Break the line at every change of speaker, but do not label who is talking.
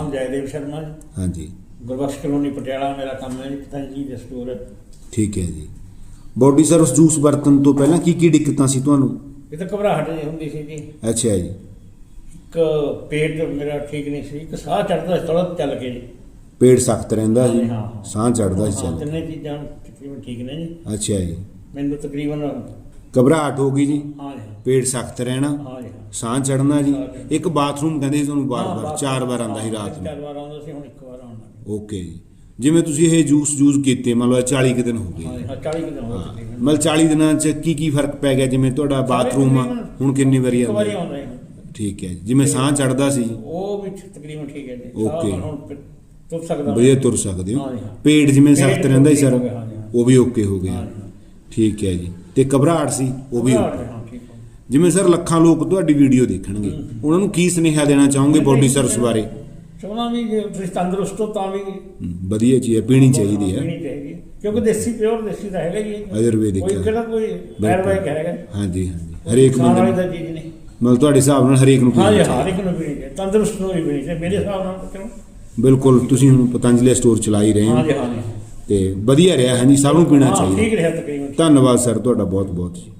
ਨਾਮ ਜੈਦੇਵ ਸ਼ਰਮਾ ਜੀ।
ਹਾਂਜੀ।
ਗੁਰਬਖਸ਼ ਕਲੋਨੀ ਪਟਿਆਲਾ ਮੇਰਾ ਕੰਮ ਹੈ ਜੀ ਪਤੰਜਲੀ ਦੇ ਸਟੋਰ ਹੈ।
ਠੀਕ ਹੈ ਜੀ। ਬੋਡੀ ਸਰਵਿਸ ਜੂਸ ਵਰਤਣ ਤੋਂ ਪਹਿਲਾਂ ਕੀ ਕੀ ਦਿੱਕਤਾਂ ਸੀ ਤੁਹਾਨੂੰ?
ਇਹ ਤਾਂ ਘਬਰਾਹਟ ਜਿਹੀ ਹੁੰਦੀ ਸੀ ਜੀ।
ਅੱਛਾ ਜੀ।
ਇੱਕ ਪੇਟ ਮੇਰਾ ਠੀਕ ਨਹੀਂ ਸੀ ਇੱਕ ਸਾਹ ਚੜਦਾ ਸੀ ਥੋੜਾ ਚੱਲ ਕੇ ਜੀ।
ਪੇਟ ਸਖਤ ਰਹਿੰਦਾ
ਹਾਂ।
ਸਾਹ ਚੜਦਾ ਸੀ
ਹਾਂ,
ਚੱਲ।
ਤਿੰਨੇ ਚੀਜ਼ਾਂ ਤਕਰੀਬਨ ਠੀਕ ਨੇ ਜੀ।
ਅੱਛਾ ਜੀ।
ਮੈਨੂੰ ਤਕਰੀਬਨ
ਘਬਰਾਹਟ ਹੋ ਗਈ ਜੀ
ਹਾਂ ਜੀ
ਪੇਟ ਸਖਤ ਰਹਿਣਾ
ਹਾਂ ਜੀ।
ਸਾਹ ਚੜਨਾ ਜੀ। ਇੱਕ ਬਾਥਰੂਮ ਕਹਿੰਦੇ ਸੀ ਤੁਹਾਨੂੰ ਬਾਰ-ਬਾਰ। ਚਾਰ ਵਾਰ ਆਉਂਦਾ ਸੀ ਰਾਤ ਨੂੰ
ਚਾਰ ਵਾਰ ਆਉਂਦਾ ਸੀ ਹੁਣ ਇੱਕ ਵਾਰ ਆਉਂਦਾ
ਓਕੇ ਜੀ ਜਿਵੇਂ ਤੁਸੀਂ ਇਹ ਜੂਸ ਜੂਸ ਕੀਤੇ ਮੰਨ ਲਓ 40 ਕੁ ਦਿਨ ਹੋ ਗਏ
ਹਾਂ ਜੀ, ਹਾਂ 40 ਕੁ ਦਿਨ ਹੋ ਚੁੱਕੇ ਨੇ
ਮਤਲਬ 40 ਦਿਨਾਂ ਚ ਕੀ ਕੀ ਫ਼ਰਕ ਪੈ ਗਿਆ ਜਿਵੇਂ ਤੁਹਾਡਾ ਬਾਥਰੂਮ ਹੁਣ ਕਿੰਨੀ ਵਾਰੀ ਆਉਂਦਾ
ਹੈ
ਠੀਕ ਹੈ। ਜਿਵੇਂ ਸਾਹ ਚੜਦਾ ਸੀ
ਉਹ ਵੀ ਤਕਰੀਬਨ ਠੀਕ ਹੈ ਜੀ. ਸਾਹ ਹੁਣ ਤੁਰ ਸਕਦਾ
ਵਧੀਆ ਤੁਰ ਸਕਦੇ ਹੋ। ਪੇਟ ਜਿਵੇਂ ਸਖਤ ਰਹਿੰਦਾ ਸੀ ਸਰ। ਉਹ ਵੀ ਓਕੇ ਹੋ ਗਿਆ। ਠੀਕ ਹੈ ਜੀ। ਤੇ ਘਬਰਾਹਟ ਸੀ ਉਹ ਵੀ।
ਹਾਂ, ਠੀਕ ਹੋ।
ਜਿਵੇਂ ਸਰ ਲੱਖਾਂ ਲੋਕ ਤੁਹਾਡੀ ਵੀਡੀਓ ਦੇਖਣਗੇ। ਉਹਨਾਂ ਨੂੰ ਕੀ ਸੁਨੇਹਾ ਦੇਣਾ ਚਾਹੋਗੇ ਬੋਡੀ ਸਰਵਿਸ ਬਾਰੇ?
ਚਾਹੁੰਦਾ ਵੀ ਜੇ ਤੁਸੀਂ ਤੰਦਰੁਸਤ ਹੋ ਤਾਂ ਵੀ
ਵਧੀਆ ਚੀਜ਼ ਹੈ ਪੀਣੀ ਚਾਹੀਦੀ ਹੈ।
ਪੀਣੀ ਚਾਹੀਦੀ ਹੈ। ਕਿਉਂਕਿ ਦੇਸੀ ਪਿਓਰ ਦੇਸੀ ਤਾਂ ਹੈਗਾ ਹੀ ਹੈ।
ਆਯੁਰਵੈਦਿਕ
ਕੋਈ। ਕਿਹੜਾ ਕੋਈ ਆਯੁਰਵੈਦਿਕ ਹੈਗਾ।
ਹਾਂਜੀ ਹਾਂਜੀ। ਹਰੇਕ ਬੰਦੇ
ਚੀਜ਼ ਨਹੀਂ।
ਮਤਲਬ ਤੁਹਾਡੇ ਹਿਸਾਬ ਨਾਲ ਹਰੇਕ ਨੂੰ
ਹਾਂ
ਪੀਣੀ
ਜੀ
ਚਾਹੀਦੀ।
ਹਰ ਇੱਕ ਨੂੰ ਪੀਣੀ ਚਾਹੀਦੀ। ਤੰਦਰੁਸਤ ਨੂੰ ਵੀ ਪੀਣੀ ਚਾਹੀਦੀ। ਮੇਰੇ ਹਿਸਾਬ ਨਾਲ ਕਿਉਂ
ਬਿਲਕੁਲ ਤੁਸੀਂ ਹੁਣ ਪਤੰਜਲੀ ਸਟੋਰ ਚਲਾ ਹੀ ਰਹੇ
ਹਾਂ।
ਹੋ
ਜੀ ਹਾਂ ਜੀ
ਤੇ ਵਧੀਆ ਰਿਹਾ ਹੈ ਜੀ ਸਭ ਨੂੰ ਪੀਣਾ
ਹਾਂ,
ਚਾਹੀਦਾ।
ਠੀਕ ਰਿਹਾ ਤਕਰੀਬਨ
ਧੰਨਵਾਦ ਸਰ ਤੁਹਾਡਾ ਬਹੁਤ ਬਹੁਤ ਜੀ